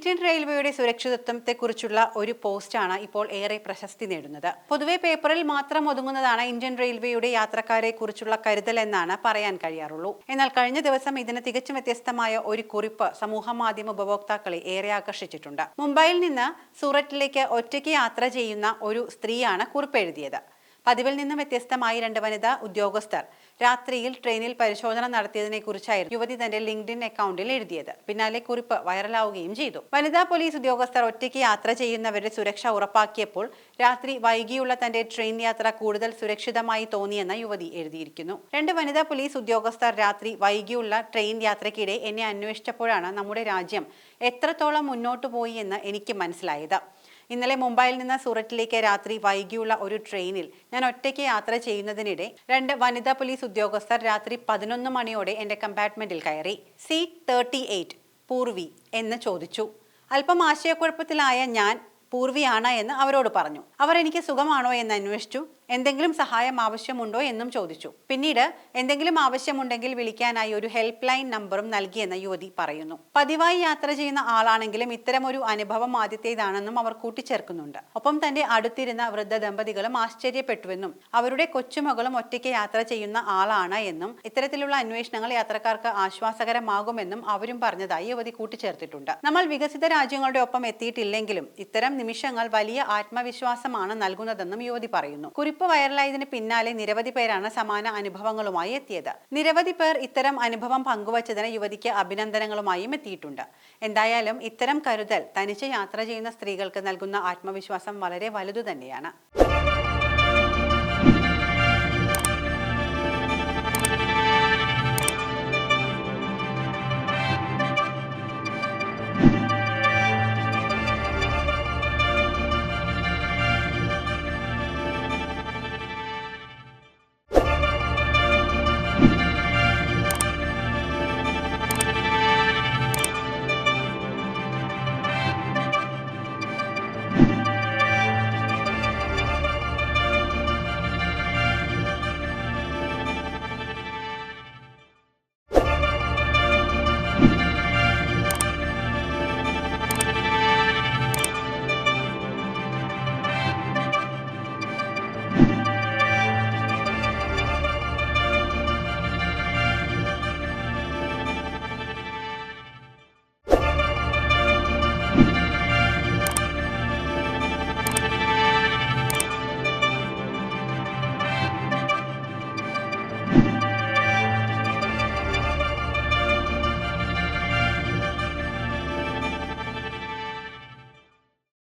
Indian റെയിൽവേയുടെ സുരക്ഷിതത്വത്തെക്കുറിച്ചുള്ള ഒരു പോസ്റ്റാണ് ഇപ്പോൾ ഏറെ പ്രശസ്തി നേടുന്നത്. പൊതുവെ പേപ്പറിൽ മാത്രം ഒതുങ്ങുന്നതാണ് ഇന്ത്യൻ റെയിൽവേയുടെ യാത്രക്കാരെ കുറിച്ചുള്ള കരുതൽ എന്നാണ് പറയാൻ കഴിയാറുള്ളൂ. എന്നാൽ കഴിഞ്ഞ ദിവസം ഇതിന് തികച്ചും വ്യത്യസ്തമായ ഒരു കുറിപ്പ് സമൂഹ മാധ്യമ ഉപഭോക്താക്കളെ ഏറെ ആകർഷിച്ചിട്ടുണ്ട്. മുംബൈയിൽ നിന്ന് സൂററ്റിലേക്ക് ഒറ്റയ്ക്ക് യാത്ര ചെയ്യുന്ന ഒരു സ്ത്രീയാണ് കുറിപ്പ് എഴുതിയത് പതിവിൽ നിന്നും വ്യത്യസ്തമായി രണ്ട് വനിതാ ഉദ്യോഗസ്ഥർ രാത്രിയിൽ ട്രെയിനിൽ പരിശോധന നടത്തിയതിനെ കുറിച്ചായിരുന്നു യുവതി തന്റെ ലിങ്ക്ഡിൻ അക്കൗണ്ടിൽ എഴുതിയത്. പിന്നാലെ കുറിപ്പ് വൈറലാവുകയും ചെയ്തു. വനിതാ പോലീസ് ഉദ്യോഗസ്ഥർ ഒറ്റയ്ക്ക് യാത്ര ചെയ്യുന്നവരുടെ സുരക്ഷ ഉറപ്പാക്കിയപ്പോൾ രാത്രി വൈകിയുള്ള തന്റെ ട്രെയിൻ യാത്ര കൂടുതൽ സുരക്ഷിതമായി തോന്നിയെന്ന് യുവതി എഴുതിയിരിക്കുന്നു. രണ്ട് വനിതാ പോലീസ് ഉദ്യോഗസ്ഥർ രാത്രി വൈകിയുള്ള ട്രെയിൻ യാത്രയ്ക്കിടെ എന്നെ അന്വേഷിച്ചപ്പോഴാണ് നമ്മുടെ രാജ്യം എത്രത്തോളം മുന്നോട്ടു പോയി എന്ന് എനിക്ക് മനസ്സിലായത്. ഇന്നലെ മുംബൈയിൽ നിന്ന് സൂററ്റിലേക്ക് രാത്രി വൈകിയുള്ള ഒരു ട്രെയിനിൽ ഞാൻ ഒറ്റയ്ക്ക് യാത്ര ചെയ്യുന്നതിനിടെ രണ്ട് വനിതാ പോലീസ് ഉദ്യോഗസ്ഥർ രാത്രി പതിനൊന്ന് മണിയോടെ എന്റെ കമ്പാർട്ട്മെന്റിൽ കയറി. സീറ്റ് തേർട്ടി എയ്റ്റ് പൂർവി എന്ന് ചോദിച്ചു. അല്പം ആശയക്കുഴപ്പത്തിലായ ഞാൻ പൂർവിയാണ് എന്ന് അവരോട് പറഞ്ഞു. അവർ എനിക്ക് സുഖമാണോ എന്ന് അന്വേഷിച്ചു. എന്തെങ്കിലും സഹായം ആവശ്യമുണ്ടോ എന്നും ചോദിച്ചു. പിന്നീട് എന്തെങ്കിലും ആവശ്യമുണ്ടെങ്കിൽ വിളിക്കാനായി ഒരു ഹെൽപ്പ് ലൈൻ നമ്പറും നൽകിയെന്ന് യുവതി പറയുന്നു. പതിവായി യാത്ര ചെയ്യുന്ന ആളാണെങ്കിലും ഇത്തരം ഒരു അനുഭവം ആദ്യത്തേതാണെന്നും അവർ കൂട്ടിച്ചേർക്കുന്നുണ്ട്. ഒപ്പം തന്റെ അടുത്തിരുന്ന വൃദ്ധ ദമ്പതികളും ആശ്ചര്യപ്പെട്ടുവെന്നും അവരുടെ കൊച്ചുമകളും ഒറ്റയ്ക്ക് യാത്ര ചെയ്യുന്ന ആളാണ് എന്നും ഇത്തരത്തിലുള്ള അന്വേഷണങ്ങൾ യാത്രക്കാർക്ക് ആശ്വാസകരമാകുമെന്നും അവരും പറഞ്ഞതായി യുവതി കൂട്ടിച്ചേർത്തിട്ടുണ്ട്. നമ്മൾ വികസിത രാജ്യങ്ങളുടെ ഒപ്പം എത്തിയിട്ടില്ലെങ്കിലും ഇത്തരം നിമിഷങ്ങൾ വലിയ ആത്മവിശ്വാസമാണ് നൽകുന്നതെന്നും യുവതി പറയുന്നു. കുറിപ്പ് വൈറലായതിന് പിന്നാലെ നിരവധി പേരാണ് സമാന അനുഭവങ്ങളുമായി എത്തിയത്. നിരവധി പേർ ഇത്തരം അനുഭവം പങ്കുവച്ചതിന് യുവതിക്ക് അഭിനന്ദനങ്ങളുമായും എത്തിയിട്ടുണ്ട്. എന്തായാലും ഇത്തരം കരുതൽ തനിച്ച് യാത്ര ചെയ്യുന്ന സ്ത്രീകൾക്ക് നൽകുന്ന ആത്മവിശ്വാസം വളരെ വലുതു തന്നെയാണ്